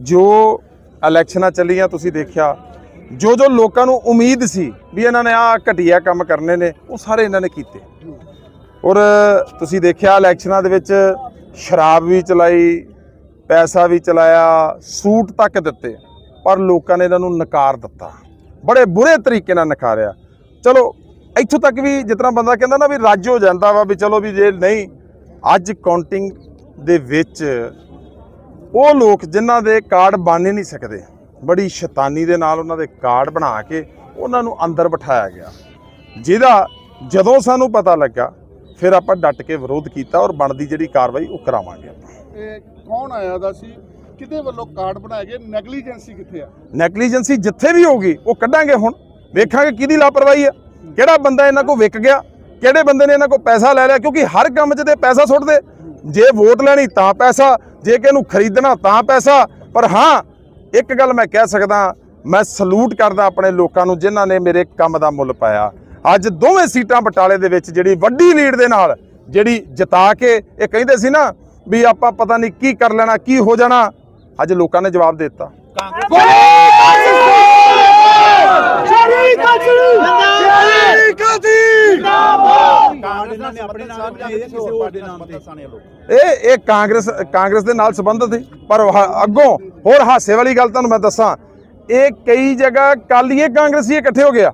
ਜੋ ਇਲੈਕਸ਼ਨਾਂ ਚੱਲੀਆਂ, ਤੁਸੀਂ ਦੇਖਿਆ, ਜੋ ਜੋ ਲੋਕਾਂ ਨੂੰ ਉਮੀਦ ਸੀ ਵੀ ਇਹਨਾਂ ਨੇ ਆ ਘਟੀਆ ਕੰਮ ਕਰਨੇ ਨੇ, ਉਹ ਸਾਰੇ ਇਹਨਾਂ ਨੇ ਕੀਤੇ। ਔਰ ਤੁਸੀਂ ਦੇਖਿਆ, ਇਲੈਕਸ਼ਨਾਂ ਦੇ ਵਿੱਚ ਸ਼ਰਾਬ ਵੀ ਚਲਾਈ, ਪੈਸਾ ਵੀ ਚਲਾਇਆ, ਸੂਟ ਤੱਕ ਦਿੱਤੇ, ਪਰ ਲੋਕਾਂ ਨੇ ਇਹਨਾਂ ਨੂੰ ਨਕਾਰ ਦਿੱਤਾ। ਬੜੇ ਬੁਰੇ ਤਰੀਕੇ ਨਾਲ ਨਕਾਰਿਆ। ਚਲੋ, ਇੱਥੋਂ ਤੱਕ ਵੀ ਜਿਤਨਾ ਬੰਦਾ ਕਹਿੰਦਾ ਨਾ ਵੀ ਰੱਜ ਹੋ ਜਾਂਦਾ ਵਾ ਵੀ ਚਲੋ ਵੀ ਜੇ ਨਹੀਂ, ਅੱਜ ਕਾਊਂਟਿੰਗ ਦੇ ਵਿੱਚ ਉਹ ਲੋਕ ਜਿਨ੍ਹਾਂ ਦੇ ਕਾਰਡ ਬਣ ਨਹੀਂ ਸਕਦੇ ਬੜੀ ਸ਼ੈਤਾਨੀ ਦੇ ਨਾਲ ਉਹਨਾਂ ਦੇ ਕਾਰਡ ਬਣਾ ਕੇ ਉਹਨਾਂ ਨੂੰ ਅੰਦਰ ਬਿਠਾਇਆ ਗਿਆ। ਜਿਹਦਾ ਜਦੋਂ ਸਾਨੂੰ ਪਤਾ ਲੱਗਾ ਫਿਰ ਆਪਾਂ ਡਟ ਕੇ ਵਿਰੋਧ ਕੀਤਾ ਔਰ ਬਣਦੀ ਜਿਹੜੀ ਕਾਰਵਾਈ ਉਹ ਕਰਾਵਾਂਗੇ ਆਪਾਂ। ਇਹ ਕੌਣ ਆਇਆ ਦਾ ਸੀ? ਕਿਹਦੇ ਵੱਲੋਂ ਕਾਰਡ ਬਣਾਏ ਗਏ? ਨੈਗਲੀਜੈਂਸੀ ਕਿੱਥੇ ਆ? ਨੈਗਲੀਜੈਂਸੀ ਜਿੱਥੇ ਵੀ ਹੋਗੀ ਉਹ ਕੱਢਾਂਗੇ ਹੁਣ। ਵੇਖਾਂਗੇ ਕਿਹਦੀ ਲਾਪਰਵਾਹੀ ਹੈ ਕਿਹੜਾ ਬੰਦਾ ਇਹਨਾਂ ਕੋ ਵਿਕ ਗਿਆ? ਕਿਹੜੇ ਬੰਦੇ ਨੇ ਇਹਨਾਂ ਕੋ ਪੈਸਾ ਲੈ ਲਿਆ? ਕਿਉਂਕਿ ਹਰ ਕੰਮ 'ਚ ਤੇ ਪੈਸਾ ਸੁੱਟਦੇ। ਜੇ ਵੋਟ ਲੈਣੀ ਤਾਂ ਪੈਸਾ ਜੇ ਕਿ ਇਹਨੂੰ ਖਰੀਦਣਾ ਤਾਂ ਪੈਸਾ। ਪਰ ਹਾਂ ਇੱਕ ਗੱਲ ਮੈਂ ਕਹਿ ਸਕਦਾ ਮੈਂ ਸਲੂਟ ਕਰਦਾ ਆਪਣੇ ਲੋਕਾਂ ਨੂੰ ਜਿਨ੍ਹਾਂ ਨੇ ਮੇਰੇ ਕੰਮ ਦਾ ਮੁੱਲ ਪਾਇਆ। ਅੱਜ ਦੋਵੇਂ ਸੀਟਾਂ ਬਟਾਲੇ ਦੇ ਵਿੱਚ ਜਿਹੜੀ ਵੱਡੀ ਲੀਡ ਦੇ ਨਾਲ ਜਿਹੜੀ ਜਿਤਾ ਕੇ ਇਹ ਕਹਿੰਦੇ ਸੀ ਨਾ ਵੀ ਆਪਾਂ ਪਤਾ ਨਹੀਂ ਕੀ ਕਰ ਲੈਣਾ ਕੀ ਹੋ ਜਾਣਾ। ਅੱਜ ਲੋਕਾਂ ਨੇ ਜਵਾਬ ਦੇ ਦਿੱਤਾ। ਕਾਂਗਰਸ ਨੇ ਆਪਣੇ ਨਾਮ ਬਣਾਏ ਕਿਸੇ ਹੋਰ ਦੇ ਨਾਮ ਤੇ। ਇਹ ਇਹ ਕਾਂਗਰਸ ਕਾਂਗਰਸ ਦੇ ਨਾਲ ਸੰਬੰਧਿਤ ਸੀ ਪਰ ਅੱਗੋਂ ਹੋਰ ਹਾਸੇ ਵਾਲੀ ਗੱਲ ਤੁਹਾਨੂੰ ਮੈਂ ਦੱਸਾਂ ਇਹ ਕਈ ਜਗ੍ਹਾ ਕੱਲ ਹੀ ਇਹ ਕਾਂਗਰਸੀ ਇਕੱਠੇ ਹੋ ਗਿਆ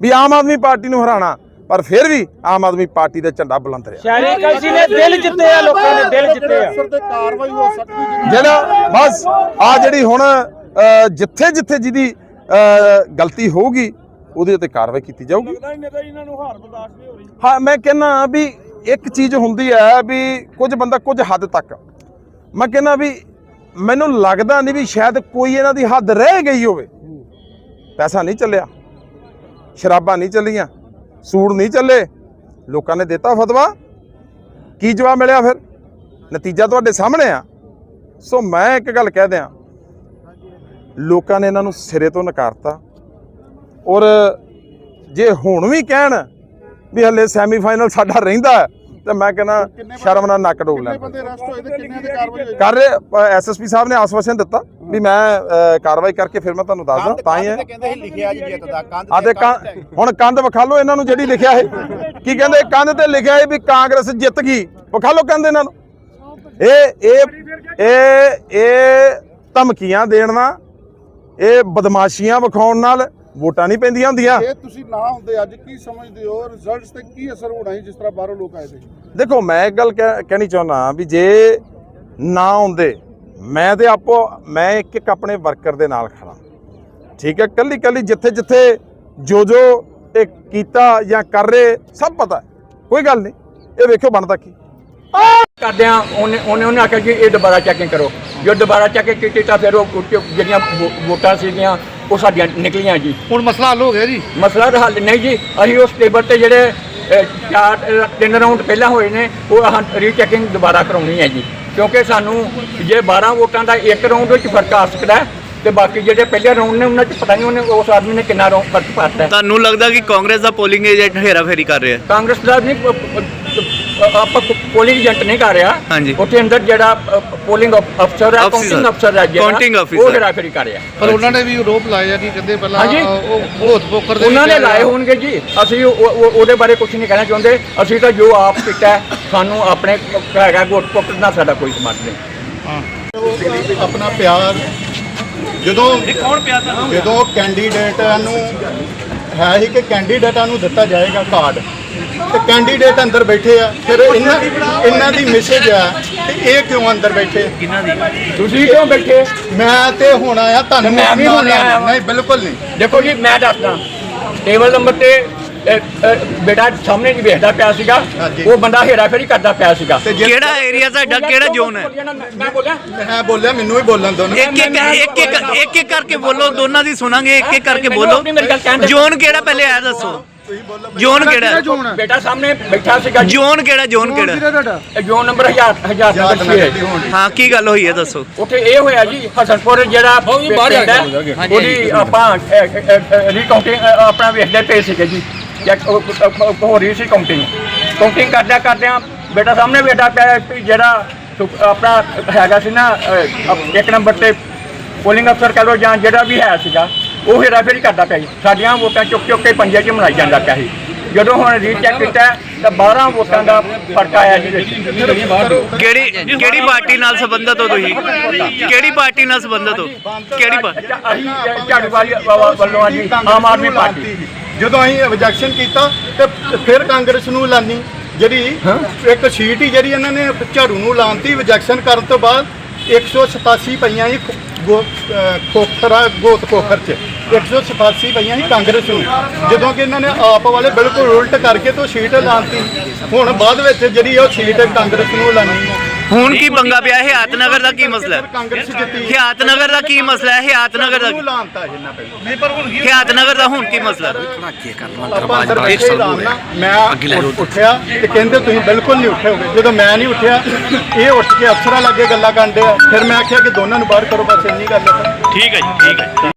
ਵੀ ਆਮ ਆਦਮੀ ਪਾਰਟੀ ਨੂੰ ਹਰਾਣਾ ਪਰ ਫਿਰ ਵੀ ਆਮ ਆਦਮੀ ਪਾਰਟੀ ਦਾ ਝੰਡਾ ਬੁਲੰਦ ਰਿਹਾ। ਸ਼ਹਿਰੀ ਕਲਸੀ ਨੇ ਦਿਲ ਜਿੱਤੇ ਆ ਲੋਕਾਂ ਦੇ ਦਿਲ ਜਿੱਤੇ ਆ। ਤੇ ਕਾਰਵਾਈ ਹੋ ਸਕਦੀ ਜਿਹੜਾ ਬਸ ਆ ਜਿਹੜੀ ਹੁਣ ਜਿੱਥੇ ਜਿੱਥੇ ਜਿਹਦੀ ਗਲਤੀ ਹੋਊਗੀ ਉਹਦੇ ਉੱਤੇ ਕਾਰਵਾਈ ਕੀਤੀ ਜਾਊਗੀ। ਇਹਨਾਂ ਨੂੰ ਹਾਰ ਬਰਦਾਸ਼ਤ ਨਹੀਂ ਹੋ ਰਹੀ। ਹਾਂ ਮੈਂ ਕਹਿੰਨਾ ਵੀ ਇੱਕ ਚੀਜ਼ ਹੁੰਦੀ ਹੈ ਵੀ ਕੁਝ ਬੰਦਾ ਕੁਝ ਹੱਦ ਤੱਕ। ਮੈਂ ਕਹਿੰਨਾ ਵੀ ਮੈਨੂੰ ਲੱਗਦਾ ਨਹੀਂ ਵੀ ਸ਼ਾਇਦ ਕੋਈ ਇਹਨਾਂ ਦੀ ਹੱਦ ਰਹਿ ਗਈ ਹੋਵੇ। ਪੈਸਾ ਨਹੀਂ ਚੱਲਿਆ ਸ਼ਰਾਬਾਂ ਨਹੀਂ ਚੱਲੀਆਂ ਸੂੜ ਨਹੀਂ ਚੱਲੇ ਲੋਕਾਂ ਨੇ ਦਿੱਤਾ ਫਤਵਾ। ਕੀ ਜਵਾਬ ਮਿਲਿਆ ਫਿਰ? ਨਤੀਜਾ ਤੁਹਾਡੇ ਸਾਹਮਣੇ ਆ। ਸੋ ਮੈਂ ਇੱਕ ਗੱਲ ਕਹਿ ਦਿਆਂ ਲੋਕਾਂ ਨੇ ਇਹਨਾਂ ਨੂੰ ਸਿਰੇ ਤੋਂ ਨਕਾਰਤਾ। ਔਰ ਜੇ ਹੁਣ ਵੀ ਕਹਿਣ ਵੀ ਹਲੇ ਸੈਮੀਫਾਈਨਲ ਸਾਡਾ ਰਹਿੰਦਾ ਹੈ, ਤੇ ਮੈਂ ਕਹਿੰਦਾ ਸ਼ਰਮ ਨਾਲ ਨੱਕ ਡੋਬ ਲੈਣ। ਹੋਈ? ਕਰ ਰਹੇ ਐਸਐਸਪੀ ਸਾਹਿਬ ਨੇ ਆਸਵਾਸ਼ਨ ਦਿੱਤਾ ਵੀ ਮੈਂ ਕਾਰਵਾਈ ਕਰਕੇ ਫਿਰ ਮੈਂ ਤੁਹਾਨੂੰ ਦੱਸਦਾ ਤਾਂ ਹੀ ਆ ਤੇ ਹੁਣ ਕੰਧ ਵਿਖਾ ਲਓ ਇਹਨਾਂ ਨੂੰ ਜਿਹੜੀ ਲਿਖਿਆ ਹੈ। ਕੀ ਕਹਿੰਦੇ? ਕੰਧ ਤੇ ਲਿਖਿਆ ਹੈ ਵੀ ਕਾਂਗਰਸ ਜਿੱਤ ਗਈ। ਵਿਖਾ ਲਓ ਕੰਧ ਇਹਨਾਂ ਨੂੰ। ਇਹ ਇਹ ਇਹ ਇਹ ਧਮਕੀਆਂ ਦੇਣ ਨਾਲ ਇਹ ਬਦਮਾਸ਼ੀਆਂ ਵਿਖਾਉਣ ਨਾਲ ਵੋਟਾਂ ਨਹੀਂ ਪੈਂਦੀਆਂ ਹੁੰਦੀਆਂ। ਜੇ ਤੁਸੀਂ ਨਾ ਹੁੰਦੇ ਅੱਜ ਕੀ ਸਮਝਦੇ ਹੋ? ਰਿਜ਼ਲਟਸ ਤੇ ਕੀ ਅਸਰ ਹੋਣਾ ਸੀ ਜਿਸ ਤਰ੍ਹਾਂ ਬਾਹਰੋਂ ਲੋਕ ਆਏ ਸੀ? ਦੇਖੋ ਮੈਂ ਇੱਕ ਗੱਲ ਕਹਿ- ਕਹਿਣੀ ਚਾਹੁੰਦਾ ਵੀ ਜੇ ਨਾ ਹੁੰਦੇ ਮੈਂ ਤੇ ਆਪੋ ਮੈਂ ਇੱਕ ਇੱਕ ਆਪਣੇ ਵਰਕਰ ਦੇ ਨਾਲ ਖੜਾ ਠੀਕ ਹੈ? ਕੱਲੀ ਕੱਲੀ ਜਿੱਥੇ ਜਿੱਥੇ ਜੋ ਜੋ ਇਹ ਕੀਤਾ ਜਾਂ ਕਰ ਰਹੇ ਸਭ ਪਤਾ ਹੈ। ਕੋਈ ਗੱਲ ਨਹੀਂ। ਇਹ ਵੇਖਿਓ ਬਣਦਾ ਕੀ। ਕਰਦੇ ਆ ਉਹਨੇ ਉਹਨੇ ਉਹਨੇ ਆਖਿਆ ਜੀ ਇਹ ਦੁਬਾਰਾ ਚੈਕਿੰਗ ਕਰੋ। ਜੋ ਦੁਬਾਰਾ ਚੈਕਿੰਗ ਕੀਤੀ ਤਾਂ ਫਿਰ ਉਹ ਜਿਹੜੀਆਂ ਵੋ- ਵੋਟਾਂ ਸੀਗੀਆਂ ਉਹ ਸਾਡੀਆਂ ਨਿਕਲੀਆਂ ਜੀ। ਹੁਣ ਮਸਲਾ ਹੱਲ ਹੋ ਗਿਆ ਜੀ। ਮਸਲਾ ਤਾਂ ਹੱਲ ਨਹੀਂ ਜੀ ਅਸੀਂ ਉਸ ਟੇਬਲ ਤੇ ਜਿਹੜੇ ਚਾਰ ਤਿੰਨ ਰਾਉਂਡ ਪਹਿਲਾਂ ਹੋਏ ਨੇ ਉਹ ਰੀਚੈਕਿੰਗ ਦੁਬਾਰਾ ਕਰਾਉਣੀ ਹੈ ਜੀ। ਕਿਉਂਕਿ ਸਾਨੂੰ ਜੇ 12 ਵੋਟਾਂ ਦਾ ਇੱਕ ਰਾਉਂਡ ਵਿੱਚ ਫ਼ਰਕ ਆ ਸਕਦਾ ਹੈ ਤੇ ਬਾਕੀ ਜਿਹੜੇ ਪਹਿਲੇ ਰਾਉਂਡ ਨੇ ਉਹਨਾਂ 'ਚ ਪਤਾ ਨਹੀਂ ਉਹਨੇ ਉਸ ਆਦਮੀ ਨੇ ਕਿੰਨਾ ਰਾਉਂਡ ਫ਼ਰਕ ਪਾਤਾ ਹੈ। ਤੁਹਾਨੂੰ ਲੱਗਦਾ ਕਿ ਕਾਂਗਰਸ ਦਾ ਪੋਲਿੰਗ ਏਜੰਟ ਹੇਰਾਫੇਰੀ ਕਰ ਰਿਹਾ ਹੈ? ਕਾਂਗਰਸ ਦਾ ਨਹੀਂ ਪ- ਪ- ਪ- ਆਪਾਂ ਪੋਲਿੰਗ ਏਜੰਟ ਨਹੀਂ ਕਰ ਰਿਹਾ। ਹਾਂਜੀ। ਉੱਥੇ ਅੰਦਰ ਜਿਹੜਾ ਪੋਲਿੰਗ ਅਫਸਰ ਹੈ Officer, ਕਾਊਂਟਿੰਗ ਅਫਸਰ ਹੈ ਜਿਹੜਾ counting ਉਹ officer। ਹੈਰਾਫੇਰੀ ਕਰ ਰਿਹਾ। ਪਰ ਉਹਨਾਂ ਨੇ ਵੀ ਆਰੋਪ ਲਾਏ ਆ ਕਿ ਕਹਿੰਦੇ ਪਹਿਲਾਂ ਹਾਂਜੀ। ਉਹ ਹੋਤ ਪੋਕਰ ਦੇ ਉਹਨਾਂ ਨੇ ਵਿੱਚ ਲਾਏ ਹੋਣਗੇ ਜੀ। ਅਸੀਂ ਉਹ- ਉਹ- ਉਹਦੇ ਬਾਰੇ ਕੁਝ ਨਹੀਂ ਕਹਿਣਾ ਚਾਹੁੰਦੇ। ਅਸੀਂ ਤਾਂ ਜੋ ਆਪ ਕੀਤਾ ਹੈ, ਸਾਨੂੰ ਆਪਣੇ ਹੈਗਾ ਗੋਟ ਪੋਕਟ ਨਾਲ ਸਾਡਾ ਕੋਈ ਸਮਾਰਟ ਨਹੀਂ। ਆਪਣਾ ਪਿਆਰ ਜਦੋਂ ਜਦੋਂ ਕੈਂਡੀਡੇਟਾਂ ਨੂੰ ਹੈ ਹੀ ਕਿ ਕੈਂਡੀਡੇਟਾਂ ਨੂੰ ਦਿੱਤਾ ਜਾਏਗਾ ਕਾਰਡ ਤੇ ਕੈਂਡੀਡੇਟ ਅੰਦਰ ਬੈਠੇ ਆ ਫਿਰ ਇਹਨਾਂ ਇਹਨਾਂ ਦੀ ਮੈਸੇਜ ਆ ਕਿ ਇਹ ਕਿਉਂ ਅੰਦਰ ਬੈਠੇ? ਤੁਸੀਂ ਕਿਉਂ ਬੈਠੇ? ਮੈਂ ਤੇ ਹੁਣ ਆਇਆ ਤੁਹਾਨੂੰ ਮੈਂ ਵੀ ਹੁਣ ਆਇਆ। ਨਹੀਂ ਬਿਲਕੁਲ ਨਹੀਂ। ਦੇਖੋ ਜੀ ਮੈਂ ਦੱਸਦਾ। ਟੇਬਲ ਨੰਬਰ ਤੇ ਬੇਟਾ ਸਾਹਮਣੇ ਜੀ ਵੇਖਦਾ ਪਿਆ ਸੀਗਾ। ਉਹ ਬੰਦਾ ਹੇਰਾਫੇਰੀ ਕਰਦਾ ਪਿਆ ਸੀਗਾ। ਤੇ ਕਿਹੜਾ ਏਰੀਆ ਤੁਹਾਡਾ ਕਿਹੜਾ ਜ਼ੋਨ ਹੈ? ਮੈਂ ਬੋਲਿਆ। ਮੈਂ ਬੋਲਿਆ ਮੈਨੂੰ ਵੀ ਬੋਲਣ ਨਾ। ਇੱਕ ਇੱਕ ਇੱਕ ਇੱਕ ਇੱਕ ਇੱਕ ਕਰਕੇ ਬੋਲੋ ਦੋਨਾਂ ਦੀ ਸੁਣਾਂਗੇ ਇੱਕ ਇੱਕ ਕਰਕੇ ਬੋਲੋ। ਜ਼ੋਨ ਕਿਹੜਾ ਪਹਿਲੇ ਆ ਦੱਸੋ। ਜ਼ੋਨ ਕਿਹੜਾ? ਹੈ? ਬੇਟਾ ਸਾਹਮਣੇ ਬੈਠਾ ਸੀਗਾ ਜ਼ੋਨ ਕਿਹੜਾ? ਜ਼ੋਨ ਕਿਹੜਾ? ਜੋਨ ਨੰਬਰ 1000 1000 ਯਾਦ ਨੰਬਰ ਨਾ 6 ਹੈ ਕੀ ਗੱਲ ਹੋਈ ਹੈ ਦੱਸੋ? ਉੱਥੇ ਇਹ ਹੋਇਆ ਜੀ ਹਸਨਪੁਰ ਜਿਹੜਾ ਬਾਹਰ ਉਹਦੀ ਆਪਾਂ ਰੀਕਾਊਂਟਿੰਗ ਆਪਣਾ ਵੇਖਦੇ ਪਏ ਸੀਗੇ ਜੀ। ਚੈੱਕ ਹੋ ਰਹੀ ਸੀ ਕਾਊਂਟਿੰਗ ਕਾਊਂਟਿੰਗ ਕਰਦਿਆਂ ਕਰਦਿਆਂ ਬੇਟਾ ਸਾਹਮਣੇ ਬੇਟਾ ਪਿਆ ਜਿਹੜਾ ਆਪਣਾ ਹੈਗਾ ਸੀ ਨਾ ਇੱਕ ਨੰਬਰ ਤੇ ਪੋਲਿੰਗ ਅਫਸਰ ਕਹ ਲਓ ਜਾਂ ਜਿਹੜਾ ਵੀ ਹੈ ਸੀਗਾ ਉਹ ਹੇਰਾਫੇਰੀ ਕਰਦਾ ਪਿਆ ਸੀ ਸਾਡੀਆਂ ਵੋਟਾਂ ਚੁੱਕ ਚੁੱਕ ਕੇ ਪੰਜੇ 'ਚ ਮਨਾਈ ਜਾਂਦਾ ਪਿਆ ਸੀ। ਜਦੋਂ ਹੁਣ ਰੀਚੈਕ ਕੀਤਾ ਤਾਂ 12 ਵੋਟਾਂ ਦਾ ਫ਼ਰਕ ਆਇਆ ਜੀ। ਕਿਹੜੀ ਕਿਹੜੀ ਪਾਰਟੀ ਨਾਲ ਸੰਬੰਧਤ ਹੋ ਤੁਸੀਂ? ਕਿਹੜੀ ਪਾਰਟੀ ਨਾਲ ਸੰਬੰਧਤ ਹੋ? ਕਿਹੜੀ ਪਾ- ਅੱਛਾ, ਅਸੀਂ ਝਾੜੂ ਵਾਲੀ ਆ ਜੀ ਆਮ ਆਦਮੀ ਪਾਰਟੀ। ਜਦੋਂ ਅਸੀਂ ਆਬਜੈਕਸ਼ਨ ਕੀਤਾ ਤੇ ਫਿਰ ਕਾਂਗਰਸ ਨੂੰ ਲਾਨੀ ਜਿਹੜੀ ਇੱਕ ਸ਼ੀਟ ਹੀ ਜਿਹੜੀ ਇਹਨਾਂ ਨੇ ਝਾੜੂ ਨੂੰ ਲਾਂਤੀ ਆਬਜੈਕਸ਼ਨ ਕਰਨ ਤੋਂ ਬਾਅਦ 187 ਪਈਆਂ ਸੀ ਖੋ- ਗੋ- ਅਹ ਖੋਖਰਾ ਗੋਤ ਖੋਖਰ ਚ। 187 ਪਈਆਂ ਸੀ ਕਾਂਗਰਸ ਨੂੰ ਜਦੋਂ ਕਿ ਇਹਨਾਂ ਨੇ ਆਪ ਵਾਲੇ ਬਿਲਕੁਲ ਉਲਟ ਕਰਕੇ ਤੋਂ ਸ਼ੀਟ ਲਾਂਤੀ ਹੁਣ ਬਾਅਦ ਵਿੱਚ ਜਿਹੜੀ ਉਹ ਸ਼ੀਟ ਕਾਂਗਰਸ ਨੂੰ ਲਾਨੀ ਹੈ ਹੁਣ ਕੀ ਪੰਗਾ ਪਿਆ? ਹਿਆਤ ਨਗਰ ਦਾ ਕੀ ਮਸਲਾ ਹੈ? ਕਾਂਗਰਸ ਜਿੱਤੀ। ਦਾ ਕੀ ਮਸਲਾ ਹੈ? ਹਿਆਤ ਨਗਰ ਦਾ ਨੂੰ ਲਾਂਤਾ ਪਹਿਲਾਂ ਦਾ ਹੁਣ ਕੀ ਮਸਲਾ ਮੈਂ ਉੱਠ- ਉੱਠਿਆ ਤੇ ਕਹਿੰਦੇ ਤੁਸੀਂ ਬਿਲਕੁਲ ਨਹੀਂ ਉੱਠੇ ਹੋਗੇ। ਜਦੋਂ ਮੈਂ ਨਹੀਂ ਉੱਠਿਆ ਇਹ ਉੱਠ ਕੇ ਅਫਸਰਾਂ ਲੱਗੇ ਗੱਲਾਂ ਕਰਦੇ ਆ ਫਿਰ ਮੈਂ ਆਖਿਆ ਕਿ ਦੋਨਾਂ ਨੂੰ ਬਾਹਰ ਕਰੋ ਬਸ ਇੰਨੀ ਗੱਲ ਹੈ। ਠੀਕ ਹੈ ਜੀ ਠੀਕ ਹੈ।